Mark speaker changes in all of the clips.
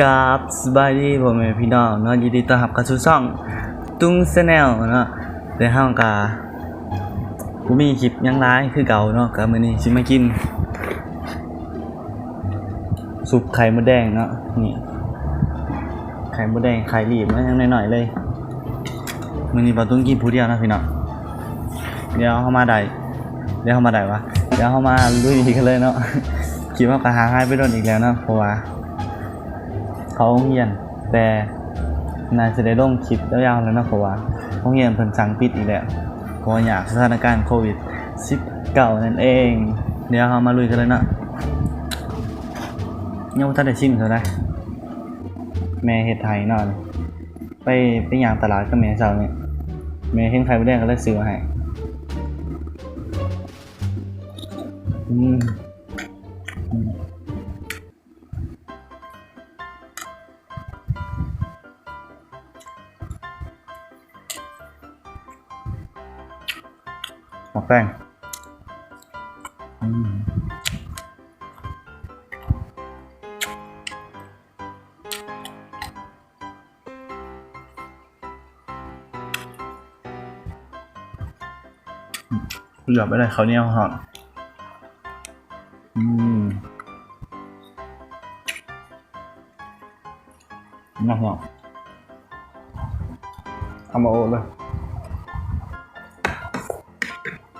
Speaker 1: กับสบายดีพ่อแม่พี่น้องเนาะยินดีต้อนรับเข้าสู่ช่องตุ้งแนลเนาะแต่เฮากะกูมีคลิปยังหลายคือเก่าเนาะก็มื้อนี้สิมากินซุปไข่มดแดงเนาะนี่ไข่มดแดงไข่รีบมายังหน่อยๆเลยมื้อนี้บ่ต้องกินผู้เดียวนะพี่น้องเดี๋ยวเฮามาได้เดี๋ยวเฮามาได้วะเดี๋ยวเฮามาลุยกันเลยเนาะคิดว่าก็หาง่ายไปโดนอีกแล้วเนาะเพราะว่า เขาโรงเรียนแต่นายจะได้ลงคลิปยาวๆแล้วนะเพราะว่าโรงเรียนเพิ่นสั่งปิดอีกแล้วเพราะอยากสถานการณ์โควิด19นั่นเอง เดี๋ยวเรามาลุยกันเลยเนาะยังบ่ทันได้ชิมเท่าไดแม่เฮ็ดไทยนาะไปไปย่างตลาดกับแม่เช้าเนี่ยแม่เห็นไข่มดแดงก็เลยซื้อมาให้อืม แป้งอืมเหลือไปเลยเขาเนี่ยหอมอืมน่าหอมทำมาโอเลย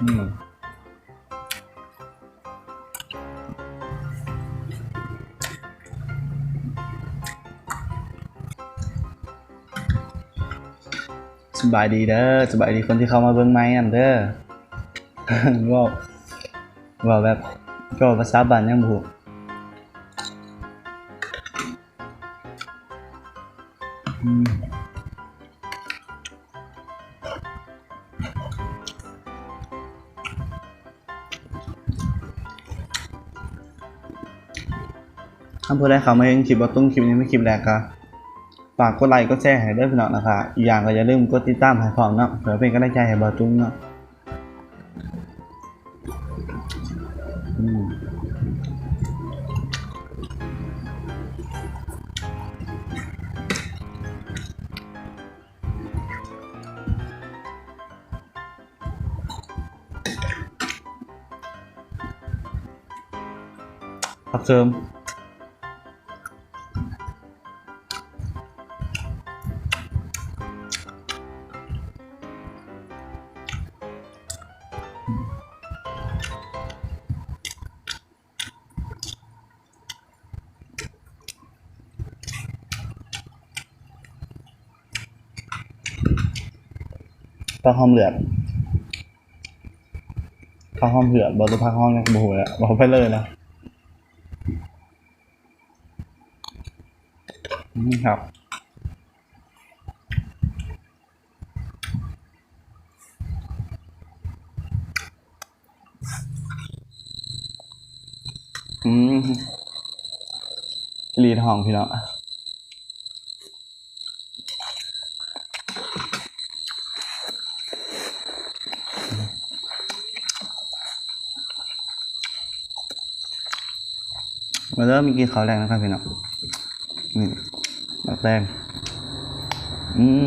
Speaker 1: อืมสบายดีเด้อสบายดีคนที่เข้ามาเบิ่งไม้อันเด้อว่าว่าแบบก็ภาษาบ้านยังบ่ฮู้อืม ถ้าผู้ใดเข้ามาเห็นคลิปบ่าตุ้งคลิปนี้ไม่คลิปแรกก็ฝากกดไลค์กดแชร์ให้ด้อพี่น้องนะคะอีกอย่างก็อย่าลืมกดติดตามให้พร้อมนะเพื่อเป็นกำลังใจให้บ่ตุ้งเนาะพักเสริม พักห้องเหลือดพักห้องเหลือดบอจะพักห้องเนี่ยโอ้โหแล้วบอกไปเลยนะนี่ครับอืมลีดห้องพี่เน้อง มาเริ่มมีกินข้าวแรงนะครับพี่น้องนี่บักแรงอืม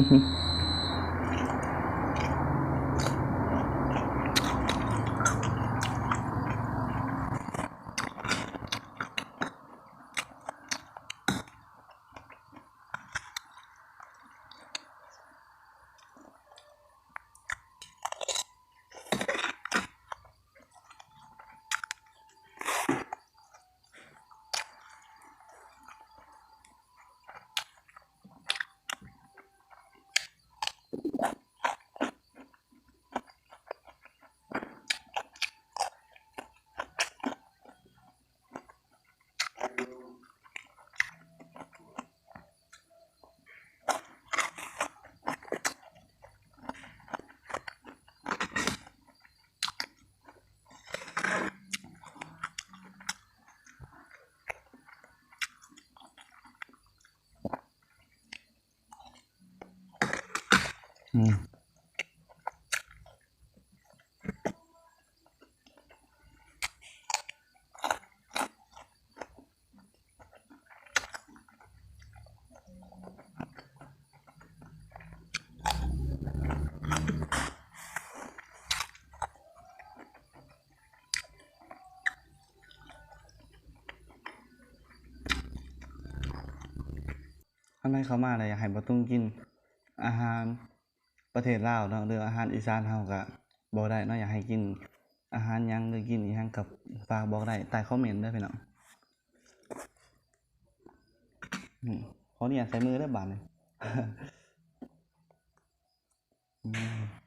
Speaker 1: นให้เขามาเลยอยากให้บ่ต้องกินอาหารประเทศลาวเนาะหรืออาหารอีสานเฮาก็บ่ได้เนาะอยากให้กินอาหารยังหรือกินอีหยังกับฝากบอกได้ใต้คอมเมนต์เด้อพี่น้องขอเนี่ยใส่มือได้บาดนี้อืม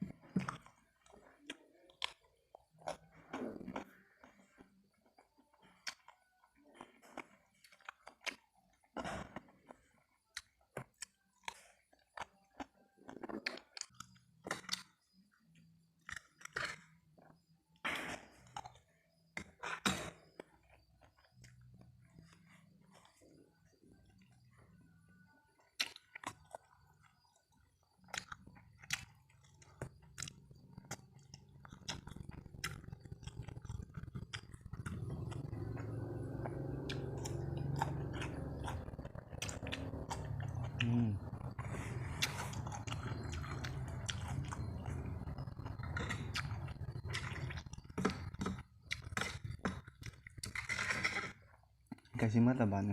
Speaker 1: ไก่ชิมัดละบัน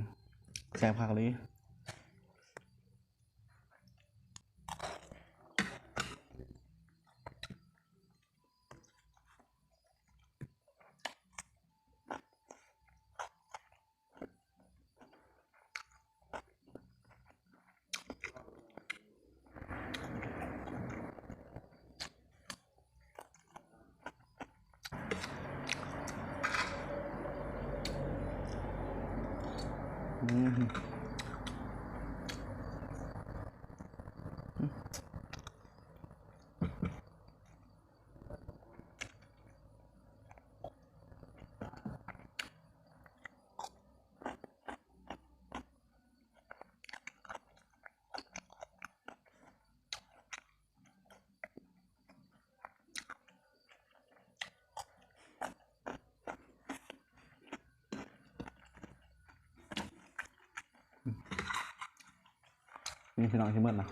Speaker 1: แสบผักเลย อื นี่พี่น้องที่เมื่อนะ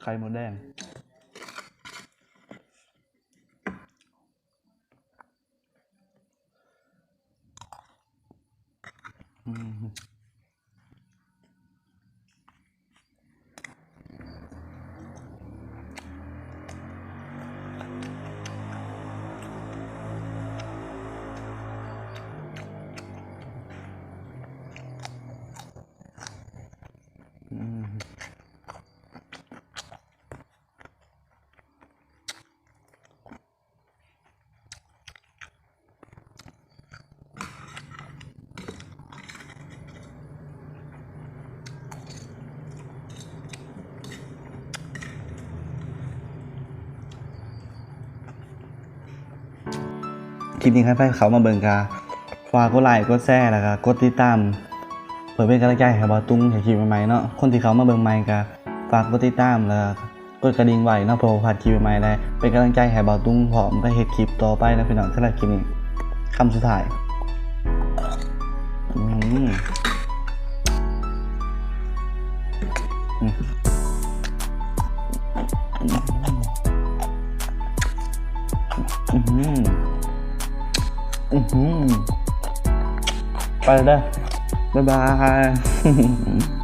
Speaker 1: ไข่มดแดง ลิปนี้ครับให้เขามาเบิ่งกาฝากกดไลค์กดแชร์แล้วก็กดติดตามเพื่อเป็นกำลังใจให้บาตุ้งให้คลิปใหม่ๆเนาะคนที่เขามาเบิ่งใหม่ก็ฝากกดติดตามแล้วก็กดกระดิ่งไว้เนาะเพื่อบ่าดคลิปใหม่ๆได้เป็นกำลังใจให้บาตุ้งพร้อมไปเฮ็ดคลิปต่อไปนะพี่น้องสำหรับคลิปนี้คำสุดท้ายอืมอืม อือหือไปเลยบ๊ายบาย